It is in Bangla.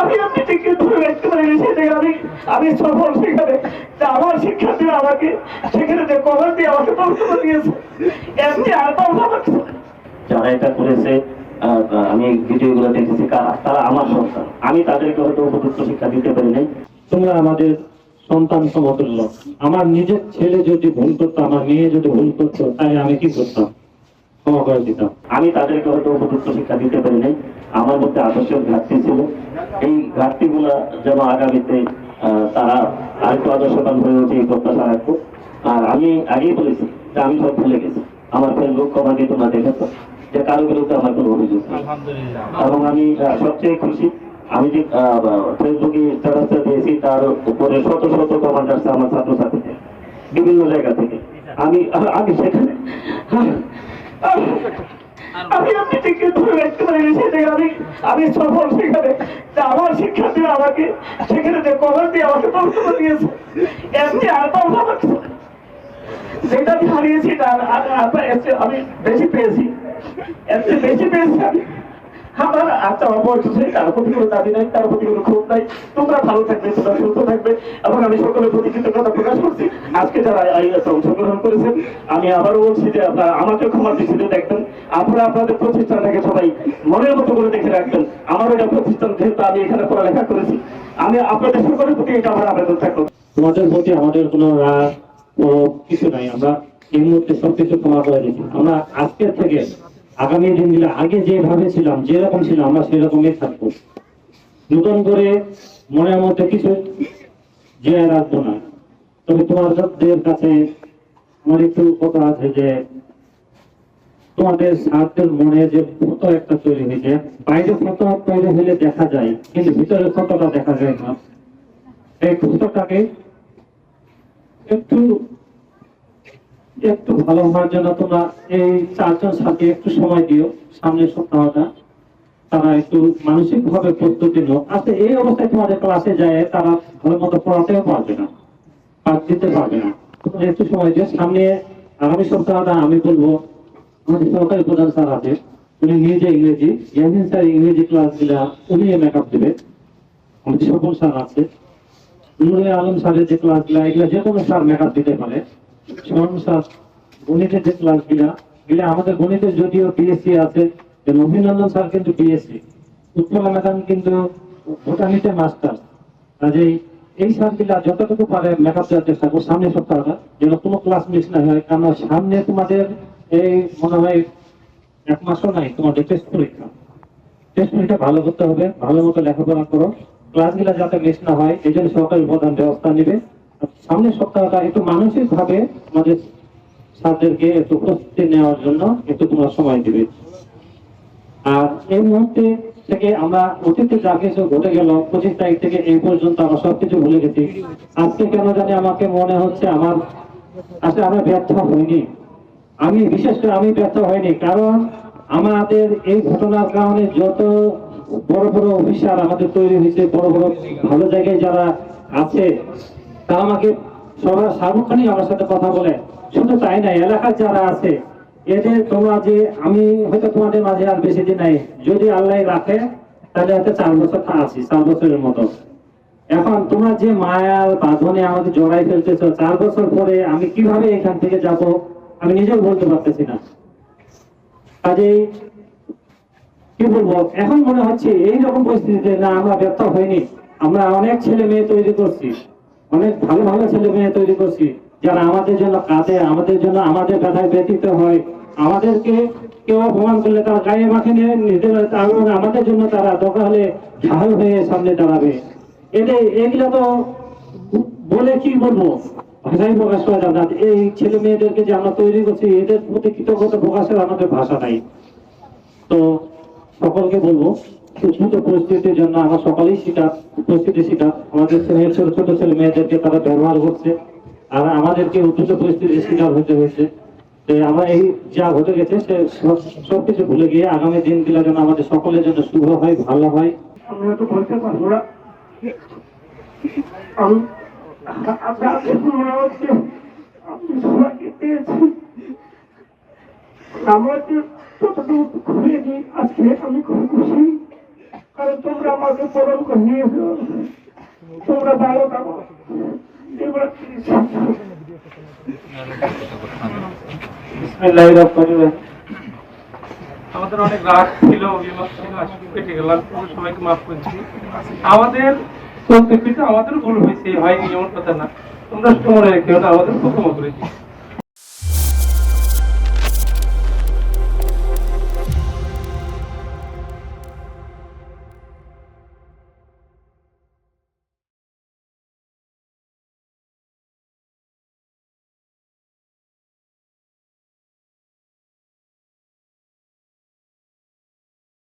আমি আপনি রাখতে আমি আমি সফল সেখানে। আমার শিক্ষার্থীরা আমাকে সেখানে যে কভার দিয়ে আমাকে বক্তব্য দিয়েছে এমনি আর যারা এটা করেছে আমি ভিডিওগুলো দেখেছি তারা আমার সন্তান। আমি তাদেরকে হয়তো উপযুক্ত শিক্ষা দিতে পারি নাই। তোমরা আমাদের সন্তান সমতুল্য। আমার নিজের ছেলে যদি ভুল করতো আমার মেয়ে যদি ভুল করতো তাই আমি কি করতাম? ক্ষমা করে দিতাম। আমি তাদেরকে হয়তো উপযুক্ত শিক্ষা দিতে পারি নাই। আমার মধ্যে আদর্শের ঘাটতি ছিল। এই ঘাটতিগুলো যেন আগামীতে তারা আরেকটু আদর্শবান হয়ে ওঠে এই প্রত্যাশা রাখব। আর আমি আগেই বলেছি যে আমি সব ভুলে গেছি। আমার ফেসবুক কমান্ডে তোমরা দেখেছ যে কারও বিরুদ্ধে আমার কোনো অভিযোগ এবং আমি সবচেয়ে খুশি আমি যে ফেসবুকে স্ট্যাটাসটা দিয়েছি তার উপরে শত শত কমান্ড আসছে আমার ছাত্রছাত্রীদের বিভিন্ন জায়গা থেকে। আমি আমি সেখানে আমি আপনি টিকে ধরে রাখতে পারি সেটা আমি আমি সফল সেখানে আমার শিক্ষার্থীরা আমাকে সেখানে যে কভার দিয়ে আমাকে বক্তব্য দিয়েছে, এমনি আর পাওয়া আমাকে যেটা আমি হারিয়েছি আমি বেশি পেয়েছি। এমনি বেশি পেয়েছি আমি। আমার অবশ্যই সেই তার প্রতি কোনো দাবি নাই, তার প্রতি কোনো ক্ষোভ নাই। তোমরা ভালো থাকবে, তোমরা সুস্থ থাকবে। এবং আমি সকলের প্রতি কৃতজ্ঞতা প্রকাশ করছি। আজকে যারা অংশগ্রহণ করেছেন, আমি আবারও বলছি যে আপনারা আমাকে ক্ষমা দেখবেন। আপনারা আপনাদের প্রতিষ্ঠানটাকে সবাই মনের মতো করে দেখে রাখবেন। আমার এটা প্রতিষ্ঠান, যেহেতু আমি এখানে পড়ালেখা করেছি। আমি আপনাদের সকলের প্রতি এটা আমার আবেদন থাকল। তোমাদের প্রতি আমাদের কোনো রাগ কিছু নাই। আমরা এই মুহূর্তে সবকিছু ক্ষমা করে দিচ্ছি। আমরা আজকের থেকে আগামী দিনগুলো আগে যেভাবে ছিলাম, যেরকম ছিলাম, আমরা সেরকমই থাকব। নতুন করে মনের মধ্যে কিছু যে রাখব না। তবে তোমাদের কাছে আমার একটু কথা আছে যে, তোমাদের স্বার্থের মনে যে ফটো একটা তৈরি হয়েছে, বাইরে ফটো তৈরি হলে দেখা যায়, কিন্তু ভিতরে ফটোটা দেখা যায় না। এই ফটোটাকে একটু একটু ভালো হওয়ার জন্য তোমরা এই চারজন সাথে একটু সময় দিও, সামনের সপ্তাহটা। তারা একটু মানসিক ভাবে প্রস্তুতি হোক আচ্ছা এই অবস্থায় তোমাদের ক্লাসে যায়, তারা ভালো মতো পড়াতেও পারবে না পাঠ দিতে পারবে না। একটু সময় দিও। সামনে আগামী সপ্তাহটা আমি বলব, আমাদের সরকারি প্রধান স্যার আছে, উনি ইংরেজি ইয়াহিন স্যার ইংরেজি ক্লাস দিলা উনি মেকআপ দেবে। আমাদের সকল স্যার আছে। নুরে আলম স্যারের যে এগুলা যে কোনো স্যার মেকআপ দিতে পারে। স্যার গণিতের যে আমাদের গণিতের যদিও আছে, যে নবীনন্দন স্যার কিন্তু কিন্তু মাস্টার কাজেই এই স্যারগুলা যতটুকু পারে মেকআপ দেওয়ার চেষ্টা সামনে সপ্তাহটা, যেন কোনো ক্লাস মিস না হয় কারণ সামনে তোমাদের এই মনে হয় এক মাসও নাই, তোমাদের টেস্ট পরীক্ষা। টেস্ট পরীক্ষা ভালো করতে হবে, ভালো মতো লেখাপড়া করো। ক্লাসগুলো যাতে মিস না হয়, এই জন্য সরকারি প্রধান ব্যবস্থা নেবে। সামনের সপ্তাহটা একটু মানসিক ভাবে আমাদের ছাত্রদেরকে একটু প্রস্তুতি নেওয়ার জন্য একটু তোমরা সময় দিবে। আর এই মুহূর্তে থেকে আমরা অতীতে যা কিছু ঘটে গেল, পঁচিশ তারিখ থেকে এই পর্যন্ত আমরা সবকিছু ভুলে গেছি। আজকে কেন জানি আমাকে মনে হচ্ছে আমার আসলে আমরা ব্যর্থ হইনি। আমি বিশেষ করে আমি ব্যর্থ হইনি, কারণ আমাদের এই ঘটনার কারণে যত বড় বড় অফিসার আমাদের তৈরি হয়েছে, বড় বড় ভালো জায়গায় যারা আছে তারা আমাকে সবার সার্বক্ষণিক আমার সাথে কথা বলে। শুধু তাই না এলাকার যারা আছে, এদের তোমরা যে, আমি হয়তো তোমাদের মাঝে আর বেশি দিন নাই, যদি আল্লাহ রাখে, তাহলে হয়তো চার বছর আছি, চার বছরের মতো। এখন তোমরা যে মায়ার বাঁধনে আমাদের জড়াই ফেলতেছো, চার বছর পরে আমি কীভাবে এখান থেকে যাব, আমি নিজেও বলতে পারতেছি না। কাজেই, কি বলব, এখন মনে হচ্ছে এই রকম পরিস্থিতিতে না আমরা ব্যর্থ হইনি, আমরা অনেক ছেলে মেয়ে তৈরি করছি। অনেক ভালো ভালো ছেলে মেয়ে তৈরি করছি, যারা আমাদের জন্য কাঁদে, আমাদের জন্য আমাদের ব্যথায় ব্যতীত হয়। আমাদেরকে কেউ অপমান করলে তারা গায়ে মাখে নিয়ে নিজের আমাদের জন্য তারা দরকার হলে ঢাল হয়ে সামনে দাঁড়াবে। এদের এগুলো তো বলে কি বলব? ভাষাই প্রকাশ করা না। এই ছেলে মেয়েদেরকে যে আমরা তৈরি করছি, এদের প্রতি কৃতজ্ঞতা প্রকাশের আমাদের ভাষা নাই। তো সকলকে বলব উন্নত পরিস্থিতির জন্য আমরা সকলেই শিকার পরিস্থিতি শিকার আমাদের ছেলে, ছোট ছোট ছেলে মেয়েদেরকে তারা ব্যবহার করছে, আর আমাদেরকে উন্নত পরিস্থিতির শিকার হতে হয়েছে। আমরা এই যা ঘটে গেছে, সে সব- সবকিছু ভুলে গিয়ে আগামী দিনগুলো যেন আমাদের সকলের জন্য শুভ হয়, ভালো হয়। আমি তো বলতে পারব না আমি আপনার আজকে আমি খুব খুশি। কারণ তোমরা আমাকে পরম করে নিয়েছো তোমরা ভালো থাকো। আমাদের অনেক রাগ ছিল অভিমান ছিল কেটে গেলাম। সবাইকে মাফ করছি আমাদের আমাদের ভুল হয়েছে হয়নি এমন কথা না। তোমরা মনে রেখেও না আমাদের ক্ষমা করেছি